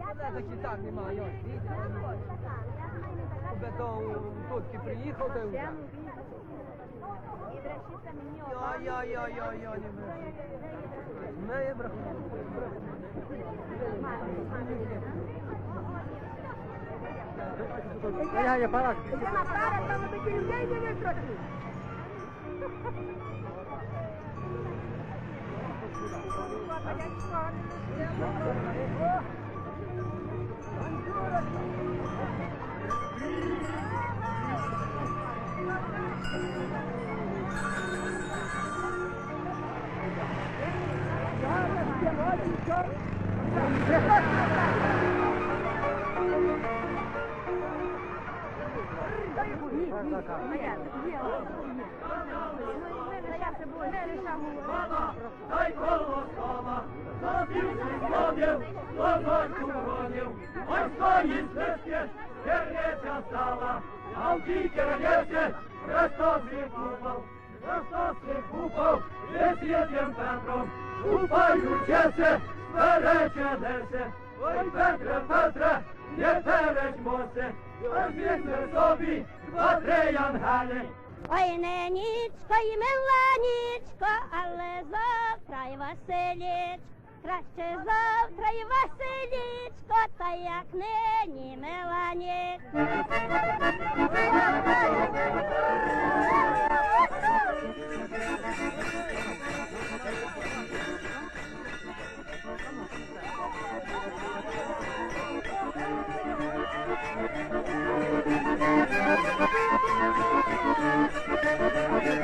А це так немає. ось, видите? Тебе то тут приїхав, то й так. Йо-йо-йо-йо-йо, не бреши. Не бреху. Я я пара. Obrigada. Дай колосова, забивши злодів, лозочку гонів, ой свої свистки, черниця стала, а в тій черниці Христос викупав, Христос викупав, весь єдним Петром, купаючися, спереченеся, ой Петре, Петре, не перечмося, ой візьми собі два-три янгели, Ой, не нічко і миланічко, але завтра й Василіч. Краще завтра й Василічко, та як нині Меланіч.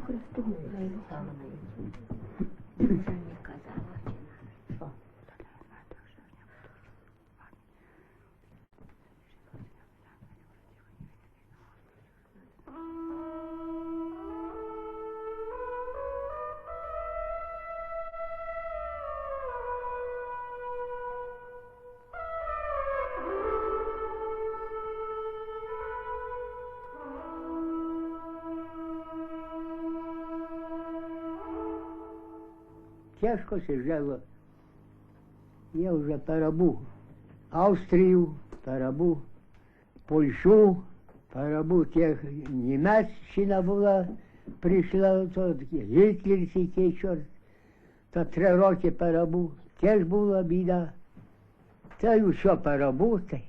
Христос се рождай! Слава Ісу Христу! Тяжко ciężko się żyło. Ja już tarabu. Austrijų, tarabų, Polšių, tarabų tiek Niemeczczyna była, przyszła, to Hitler się kiecior, to trzy roki tarabų, też była bida. Tai to już jo tarabų, tai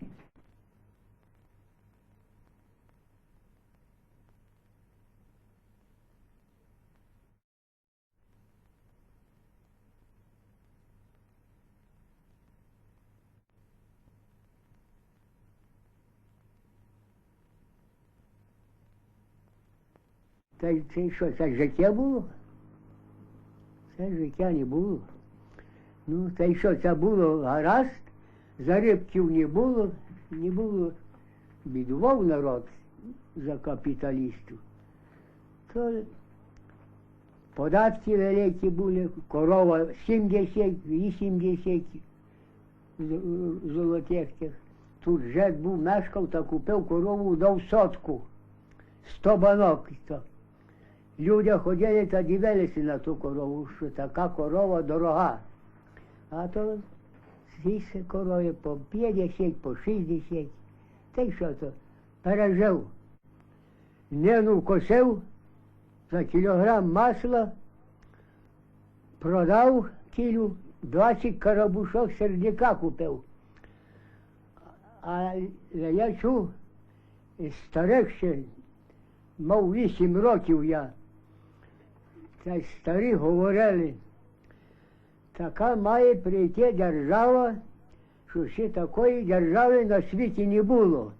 Та це що, це життя було? Це життя не було. Ну, та й що це було гаразд, зарибків не було, не було, бідував народ за капіталістів. То податки великі були, корова 70, 80 з- золотих тих. Тут жед був, мешкав та купив корову, дав сотку. Сто банок. Люди ходили та дивилися на ту корову, що така корова дорога. А то всі корови по 50, по 60. Та й що то? Пережив. Нину косив за кілограм масла, продав кілю, 20 коробушок сердяка купив. А я чув, старих ще, мав 8 років я. Та старі говорили, така має прийти держава, що ще такої держави на світі не було.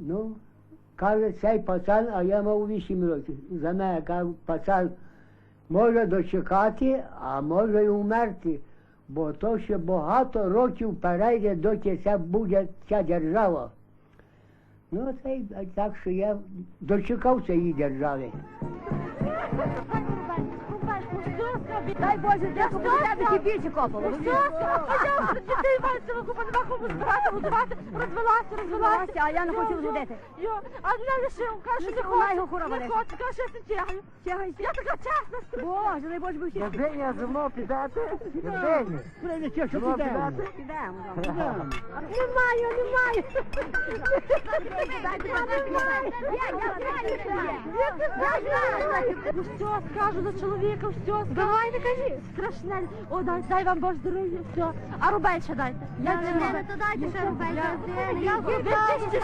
Ну, каже цей пацан, а я мав 8 років. За мене каже, пацан може дочекати, а може й умерти, бо то ще багато років перейде, доки це буде ця держава. Ну, це так, що я дочекав її держави. Дай Боже, дякую, тебе більше копало. Дітей мають купа, нема кому збирати, годувати, розвелася, розвелася. А я не хочу розводити. Йо, а не лишив, каже, Ну, не що хочу, не хочу, каже, я не тягаю. Я така чесна, Боже, дай Боже, би всі. Євгенія, зі мною підете? Євгенія. Прийде, що Ну, підемо. Підемо. Немає, немає. Ну все, скажу за чоловіка, все, давай не кажи. Страшне. О, дай, дай вам Боже здоров'я, все. А рубель ще дайте. Я не то дайте ще рубель. Я Ви всі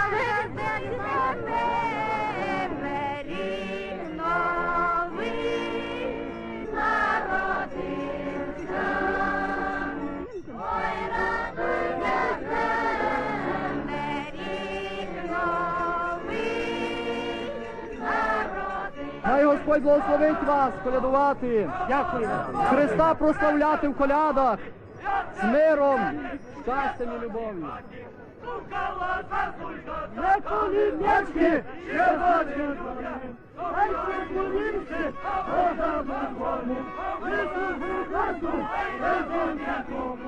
Хай Господь благословить вас колядувати. Дякую. Христа прославляти в колядах. З миром, щастям і любов'ю. Не колінячки, ще бачу, Хай се молімся, Бога Богому, Ісусу Христу, безум'якому,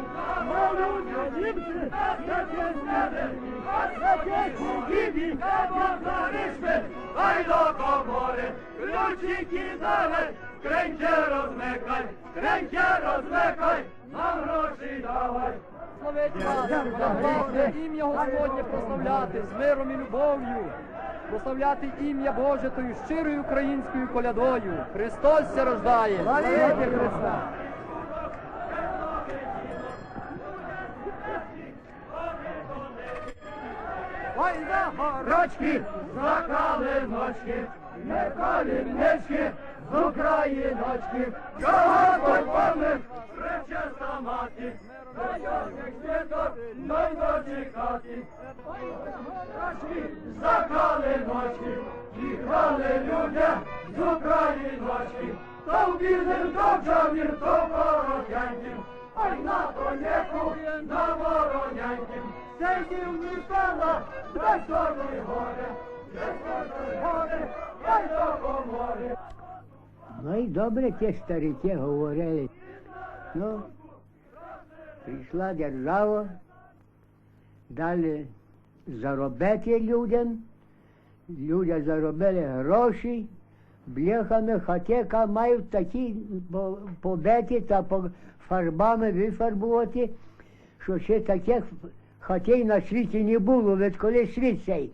молюся німці, яке смерені, яке кубіві, позорішми, хай до комори, ключики дали, кренче розмикай, кренче розмикай, нам гроші давай. Славить вас, ім'я Господнє прославляти з миром і любов'ю. Прославляти ім'я Боже тою щирою українською колядою. Христос ся рождає. Славіте Христа! Ой, на Рочки, за калиночки, не калінички, з Україночки, чого помниш, пречесна мати, Рочок світок, ной дочекати. Рочки, за калиночки, їхали люди з Україночки, то в білим, то в то породяньким, ой на коняку, на вороняньким, сидів ні стала, високий горе, горе, ой до комори. Ну і добре ті старики говорили. Ну, прийшла держава, дали заробити людям, люди заробили гроші, бляхами хатека мають такі по- побиті та фарбами вифарбувати, що ще таких хатей на світі не було, відколи світ цей.